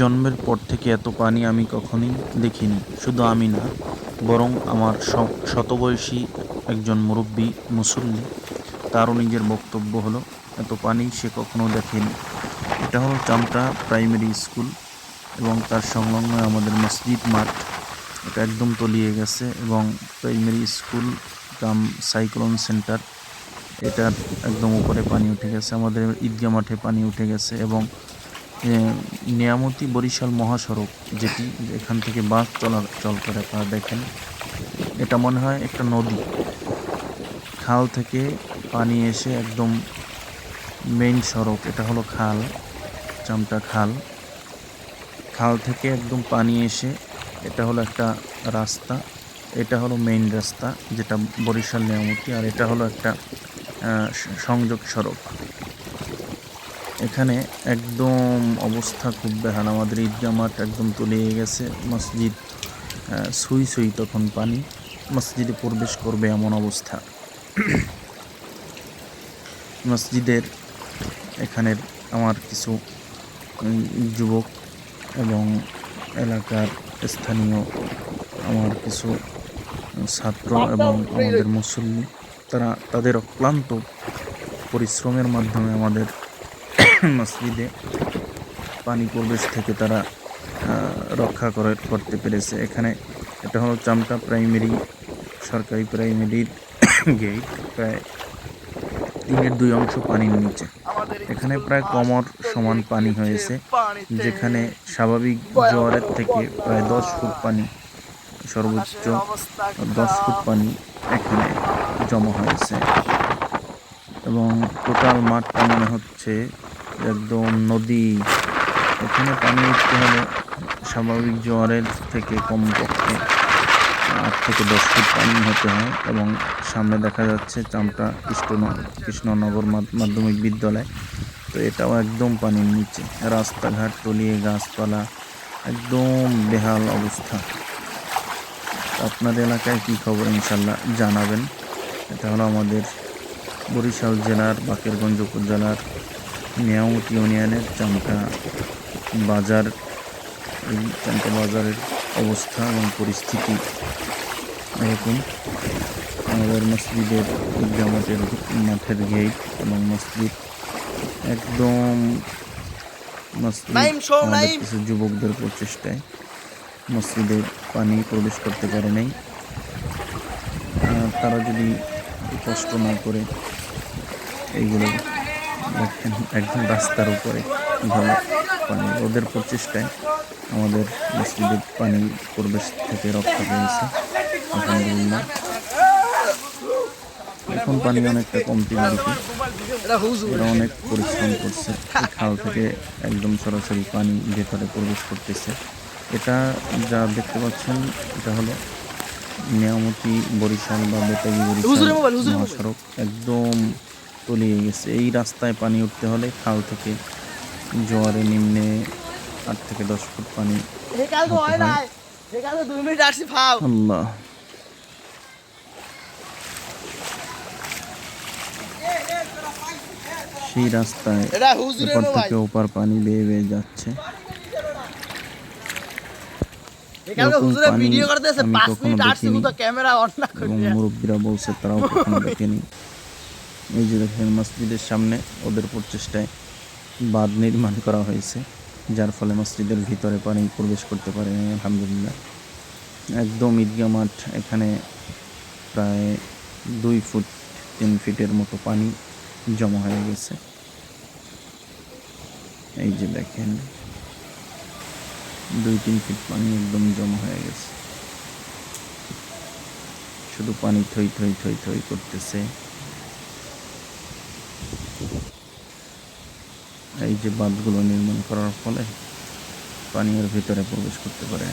জন্মের পর থেকে এত পানি আমি কখনোই দেখিনি, শুধু আমি না, বরং আমার শতবয়সী একজন মুরব্বী মুসল্লি, তারও নিজের বক্তব্য হলো, এত পানি সে কখনো দেখেনি। এটা হলো চামটা প্রাইমারি স্কুল এবং তার সংলগ্ন আমাদের মসজিদ মাঠ। এটা একদম তলিয়ে গেছে এবং primary school cum cyclone centre, এটার একদম উপরে পানি উঠে গেছে। আমাদের ঈদগাহ মাঠে পানি উঠে গেছে এবং নিয়ামতি বরিশাল মহাসড়ক যেটি এখান থেকে বাস চলাচল করে আপনারা দেখেন। এটা মনে হয় একটা নদী। খাল থেকে পানি এসে একদম মেইন সড়ক। এটা হলো খাল, চামটা খাল। খাল থেকে একদম পানি এসে এটা হলো একটা রাস্তা। এটা হলো মেইন রাস্তা, যেটা বরিশাল নিয়ামতি, আর এটা হলো একটা সংযোগ সড়ক। এখানে একদম অবস্থা খুব বেহাল আমাদের ঈদগাহ মাঠ একদম তলিয়ে গেছে। মসজিদ সুই সুই তখন পানি। মসজিদে প্রবেশ করবে এমন অবস্থা। মসজিদের এখানের আমার কিছু যুবক এবং এলাকার স্থানীয় আমার কিছু ছাত্র এবং আমাদের মুসল্লি, তারা তাদের অক্লান্ত পরিশ্রমের মাধ্যমে আমাদের মসজিদে পানি প্রবেশ থেকে তারা রক্ষা করে, করতে পেরেছে। এখানে এটা হলো চামটা প্রাইমারি, সরকারি প্রাইমারির গেট। প্রায় তিনের দুই অংশ পানির নিচে। এখানে প্রায় কমর সমান পানি হয়েছে, যেখানে স্বাভাবিক জোয়ারের থেকে প্রায় দশ ফুট পানি, সর্বোচ্চ দশ ফুট পানি এখানে জমা হয়েছে। এবং টোটাল মাঠটা মনে হচ্ছে একদম নদী। এখানে পানি উঠতে হলে স্বাভাবিক জোয়ারের থেকে কমপক্ষে আট থেকে দশ ফুট পানি হতে হয় এবং সামনে দেখা যাচ্ছে চামটা কৃষ্ণ কৃষ্ণনগর মাধ- মাধ্যমিক বিদ্যালয়। তো এটাও একদম পানির নিচে। রাস্তাঘাট, তলিয়ে গাছপালা, একদম বেহাল অবস্থা। আপনার এলাকায় কী খবর ইনশাল্লাহ জানাবেন। এটা হলো আমাদের বরিশাল জেলার, বাকেরগঞ্জ উপজেলার নিয়ামতি ইউনিয়নের চামটা বাজার এই চামটা বাজারের অবস্থা এবং পরিস্থিতি এরকম আমাদের মসজিদের ঈদগাহ মাঠের গেট এবং মসজিদ একদম মসজিদ। কিছু যুবকদের প্রচেষ্টায় মসজিদে পানি প্রবেশ করতে পারে নাই তারা যদি কষ্ট না করে এইগুলো দেখেন একদম রাস্তার উপরে কীভাবে পানি ওদের প্রচেষ্টায় আমাদের মসজিদের পানি প্রবেশ থেকে রক্ষা পেয়েছে। আলহামদুলিল্লাহ। এখন পানি অনেকটা কমতি দিকে এরা অনেক পরিশ্রম করছে। খাল থেকে একদম সরাসরি পানি ভেতরে প্রবেশ করতেছে। এটা যা দেখতে পাচ্ছেন এটা হলো নিয়ামতি বরিশাল বা বেতাগি বরিশাল। মহাসড়ক। একদম তলিয়ে গেছে। এই রাস্তায় পানি উঠতে হলে খাল থেকে জোয়ারে নিম্নে আট থেকে দশ ফুট পানি আল্লাহ। সেই রাস্তায় এপার থেকে ওপার পানি বেয়ে বেয়ে যাচ্ছে। মুরব্বীরা বলছে তারাও কখনো দেখেনি। এই যে দেখেন মসজিদের সামনে ওদের প্রচেষ্টায় বাঁধ নির্মাণ করা হয়েছে, যার ফলে মসজিদের ভিতরে পানি প্রবেশ করতে পারে, আলহামদুলিল্লাহ। একদম ঈদগাহ মাঠ, এখানে প্রায় দুই ফুট তিন ফিটের মতো পানি জমা হয়ে গেছে। এই যে দেখেন, দুই তিন ফিট পানি একদম জমা হয়ে গেছে। শুধু পানি থই থই থই থই করতেছে। এই যে বাঁধগুলো নির্মাণ করার ফলে পানি এর ভিতরে প্রবেশ করতে পারে।